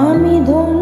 আমি ধন্য